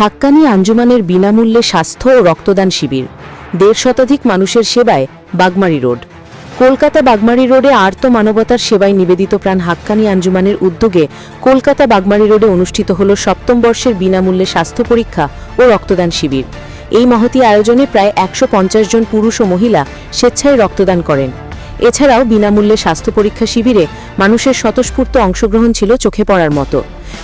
হাক্কানি আঞ্জুমানের বিনামূল্যে স্বাস্থ্য ও রক্তদান শিবির, দেড় শতাধিক মানুষের সেবায় বাগমারি রোড। কলকাতা বাগমারি রোডে আর্ত মানবতার সেবায় নিবেদিত প্রাণ হাক্কানি আঞ্জুমানের উদ্যোগে কলকাতা বাগমারি রোডে অনুষ্ঠিত হল সপ্তম বর্ষের বিনামূল্যে স্বাস্থ্য পরীক্ষা ও রক্তদান শিবির। এই মহতি আয়োজনে প্রায় একশো পঞ্চাশ জন পুরুষ ও মহিলা স্বেচ্ছায় রক্তদান করেন। এছাড়াও বিনামূল্যে স্বাস্থ্য পরীক্ষা শিবিরে মানুষের স্বতঃস্ফূর্ত অংশগ্রহণ ছিল চোখে পড়ার মতো।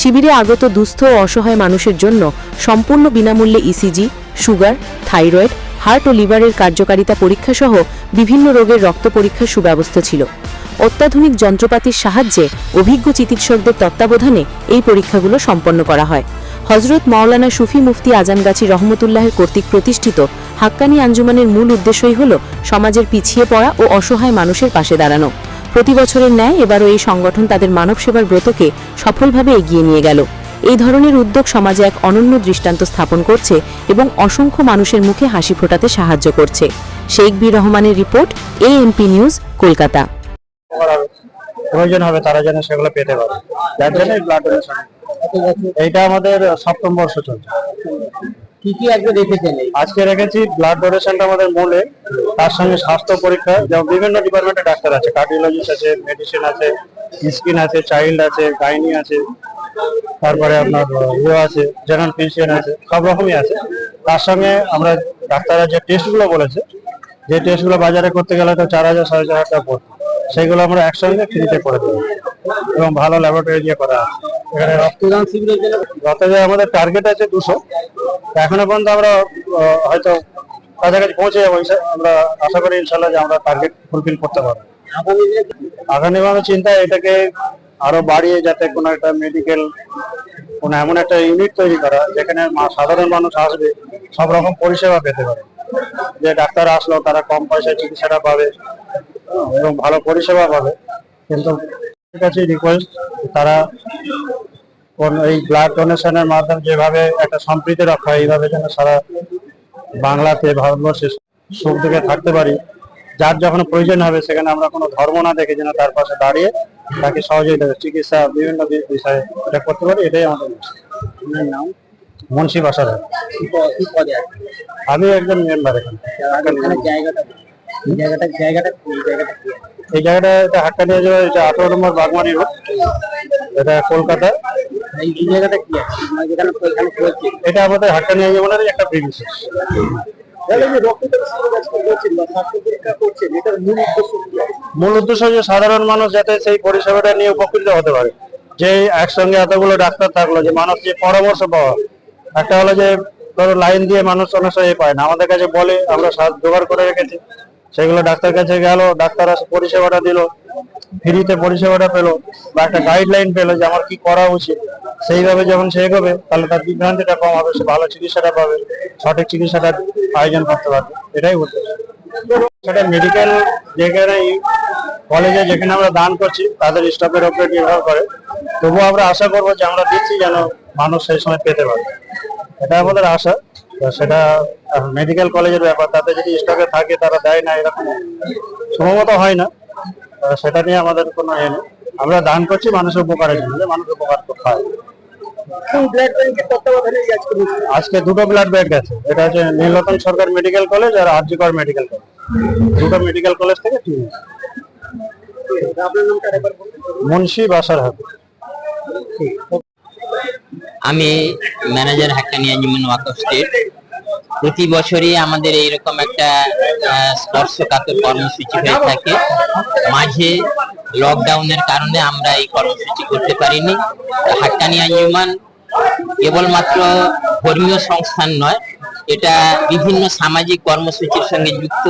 শিবিরে আগত দুস্থ ও অসহায় মানুষের জন্য সম্পূর্ণ বিনামূল্যে ইসিজি সুগার, থাইরয়েড, হার্ট ও লিভারের কার্যকারিতা পরীক্ষা সহ বিভিন্ন রোগের রক্ত পরীক্ষার সুব্যবস্থা ছিল। অত্যাধুনিক যন্ত্রপাতির সাহায্যে অভিজ্ঞ চিকিৎসকদের তত্ত্বাবধানে এই পরীক্ষাগুলো সম্পন্ন করা হয়। হজরত মাওলানা সুফি মুফতি আজানগাছি রহমতুল্লাহের কর্তৃক প্রতিষ্ঠিত হাক্কানি আঞ্জুমানের মূল উদ্দেশ্যই হল সমাজের পিছিয়ে পড়া ও অসহায় মানুষের পাশে দাঁড়ানো। প্রতি বছরের ন্যায় এবারও এই সংগঠন তাদের মানব সেবার ব্রতকে সফলভাবে এগিয়ে নিয়ে গেল। এই ধরনের উদ্যোগ সমাজে এক অনন্য দৃষ্টান্ত স্থাপন করছে এবং অসংখ্য মানুষের মুখে হাসি ফোটাতে সাহায্য করছে। শেখ বি রহমানের রিপোর্ট, এএমপি নিউজ, কলকাতা। প্রয়োজন হবে, তারা যেন সেগুলো পেতে পারে। এইটা আমাদের সপ্তম বর্ষ চলছে। কি কি আজকে রেখেছেন আজকে রেখেছি ব্লাড ডোনেশনটা আমাদের মূলে, তার সঙ্গে স্বাস্থ্য পরীক্ষা, যেমন বিভিন্ন ডিপার্টমেন্টের ডাক্তার আছে কার্ডিওলজিস্ট আছে মেডিসিন আছে স্কিন আছে চাইল্ড আছে গাইনি আছে, তারপরে আপনার ইয়ে আছে জেনারেল ফিজিশিয়ান আছে, সব রকমই আছে। তার সঙ্গে আমরা ডাক্তাররা যে টেস্টগুলো বলেছে, যে টেস্টগুলো বাজারে করতে গেলে তো চার হাজার, সাড়ে চার হাজার টাকা পড়বে সেইগুলো আমরা একসঙ্গে ফ্রিতে করে দেবো। এবং ভালো ল্যাবরেটরি দিয়ে করা আছে। এখানে রক্তদান শিবিরের জন্য রক্তদান আমাদের টার্গেট আছে দুশো। এখনও পর্যন্ত আমরা হয়তো কাছাকাছি পৌঁছে যাব। আমরা আশা করি ইনশাল্লাহ যে আমরা টার্গেট ফুলফিল করতে পারব। আগামী ভাবে চিন্তা এটাকে আরও বাড়িয়ে যাতে কোনো একটা মেডিকেল কোনো এমন একটা ইউনিট তৈরি করা যেখানে সাধারণ মানুষ আসবে সব রকম পরিষেবা পেতে পারে। যে ডাক্তার আসলো তারা কম পয়সায় চিকিৎসাটা পাবে। এবং ভালো পরিষেবা পাবে। কিন্তু কাছে রিকোয়েস্ট তারা কোন এই ব্লাড ডোনেশনের মাধ্যমে যেভাবে একটা সম্প্রীতি রক্ষা হয়, এইভাবে যেন সারা বাংলাতে ভারতবর্ষে সুখ দিকে থাকতে পারি। যার যখন প্রয়োজন হবে সেখানে আমরা কোনো ধর্ম না দেখে যেন তার পাশে দাঁড়িয়ে তাকে সহযোগিতা চিকিৎসা বিভিন্ন বিষয়ে এটা করতে পারি এটাই আমাদের। নাম? মুন্সি বাসার আমি একজন মেম্বার এখানে। এখানে জায়গাটা এই জায়গাটা? এই এটা হাক্কা নিয়ে যাওয়া এটা আঠারো নম্বর বাগমারি রোড। এটা কলকাতা। এই জায়গাটা কি? আছে যেখানে এখানে করেছি এটা আমাদের নিয়ে যাওয়ার একটা প্রিমিসেস তাহলে যে রক্তদান শিবির আজকে করছেন বা স্বাস্থ্য পরীক্ষা করছেন এটার মূল উদ্দেশ্য যে সাধারণ মানুষ যাতে সেই পরিষেবাটা নিয়ে উপকৃত হতে পারে। যে একসঙ্গে এতগুলো ডাক্তার থাকল যে মানুষ যে পরামর্শ পাওয়া একটা হলো যে ধরো লাইন দিয়ে মানুষ অনেক সময় পায় না। আমাদের কাছে বলে আমরা জোগাড় করে রেখেছি। সেগুলো ডাক্তার কাছে গেল ডাক্তার পরিষেবাটা দিল, ফ্রিতে পরিষেবাটা পেল বা একটা গাইডলাইন পেল যে আমার কি করা উচিত। সেইভাবে যখন সে এগোবে, তাহলে তার বিভ্রান্তিটা কম হবে, সে ভালো চিকিৎসাটা পাবে, সঠিক চিকিৎসাটা আয়োজন করতে পারবে। এটাই উদ্দেশ্য। সেটা মেডিকেল যেখানে কলেজে যেখানে আমরা দান করছি, তাদের স্টাফের উপরে নির্ভর করে। তবুও আমরা আশা করব যে আমরা দিচ্ছি যেন মানুষ সেই সময় পেতে পারে। এটা আমাদের আশা। সেটা মেডিকেল কলেজের ব্যাপার তাতে যদি স্টাফে থাকে তারা দেয় না এরকম সম্ভবত হয় না। সেটা নিয়ে আমাদের কোনো এ নেই। আমরা দান করছি মানুষের উপকারের জন্য মানুষ উপকার হয় আজকে দুটো ব্লাড ব্যাংক আছে। এটা হচ্ছে নীলরতন সরকার মেডিকেল কলেজ আর আরজিকর মেডিকেল কলেজ দুটো মেডিকেল কলেজ থেকে টিম। মুন্সি বাসার হাতে আমি ম্যানেজার হাক্কানি আঞ্জুমান ওয়াকফ স্টেট প্রতি বছরই আমাদের এইরকম একটা স্পর্শকাতর কর্মসূচি হয়ে থাকে। মাঝে লকডাউনের কারণে আমরা এই কর্মসূচি করতে পারিনি। হাক্কানি আঞ্জুমান কেবলমাত্র ধর্মীয় সংস্থান নয়, এটা বিভিন্ন সামাজিক কর্মসূচির সঙ্গে যুক্ত।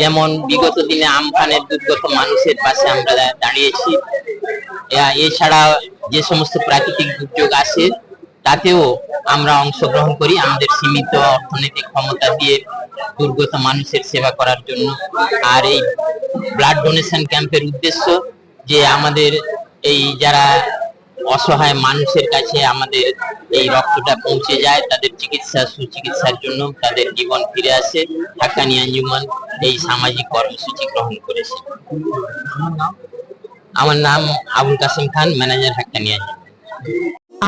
যেমন বিগত দিনে আমফানের দুর্গত মানুষের পাশে আমরা দাঁড়িয়েছি। এছাড়া যে সমস্ত প্রাকৃতিক দুর্যোগ আসে তাতেও আমরা অংশগ্রহণ করি আমাদের সীমিত অর্থনৈতিক ক্ষমতা দিয়ে দুর্গত মানুষের সেবা করার জন্য। আর এই ব্লাড ডোনেশন ক্যাম্পের উদ্দেশ্য যে আমাদের এই যারা অসহায় মানুষের কাছে আমাদের এই রক্তটা পৌঁছে যায়, তাদের চিকিৎসা, সুচিকিৎসার জন্য তাদের জীবন ফিরে আসে। হাক্কানি আঞ্জুমান এই সামাজিক কর্মসূচি গ্রহণ করেছে। আমার নাম Abul Kasim Khan, manager Haqqani Anjuman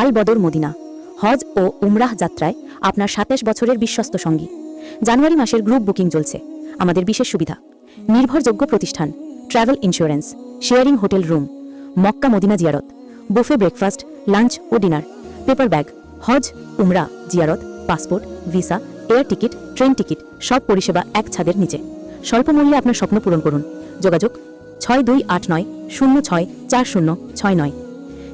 Al Badr Madina, হজ ও উমরাহ যাত্রায় আপনার সাতাশ বছরের বিশ্বস্ত সঙ্গী। জানুয়ারি মাসের গ্রুপ বুকিং চলছে। আমাদের বিশেষ সুবিধা, নির্ভরযোগ্য প্রতিষ্ঠান, travel insurance, sharing hotel room, Mecca Medina জিয়ারত, বুফে ব্রেকফাস্ট, লাঞ্চ ও ডিনার, পেপার ব্যাগ, হজ, উমরা, জিয়ারত, passport, visa, air ticket, train ticket, সব পরিষেবা এক ছাদের নিচে। স্বল্প মূল্যে আপনার স্বপ্ন পূরণ করুন। যোগাযোগ ছয় দুই আট নয় শূন্য ছয় চার শূন্য ছয় নয়।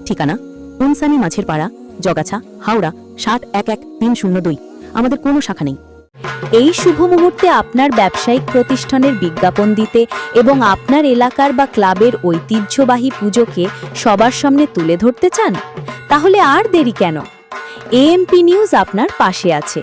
ঠিকানা, উনসানি মাঝের পাড়া জগাছা, হাওড়া, সাত এক এক তিন শূন্য দুই। আমাদের কোনো শাখা নেই। এই শুভ মুহূর্তে আপনার ব্যবসায়িক প্রতিষ্ঠানের বিজ্ঞাপন দিতে এবং আপনার এলাকার বা ক্লাবের ঐতিহ্যবাহী পুজোকে সবার সামনে তুলে ধরতে চান? তাহলে আর দেরি কেন? এএমপি নিউজ আপনার পাশে আছে।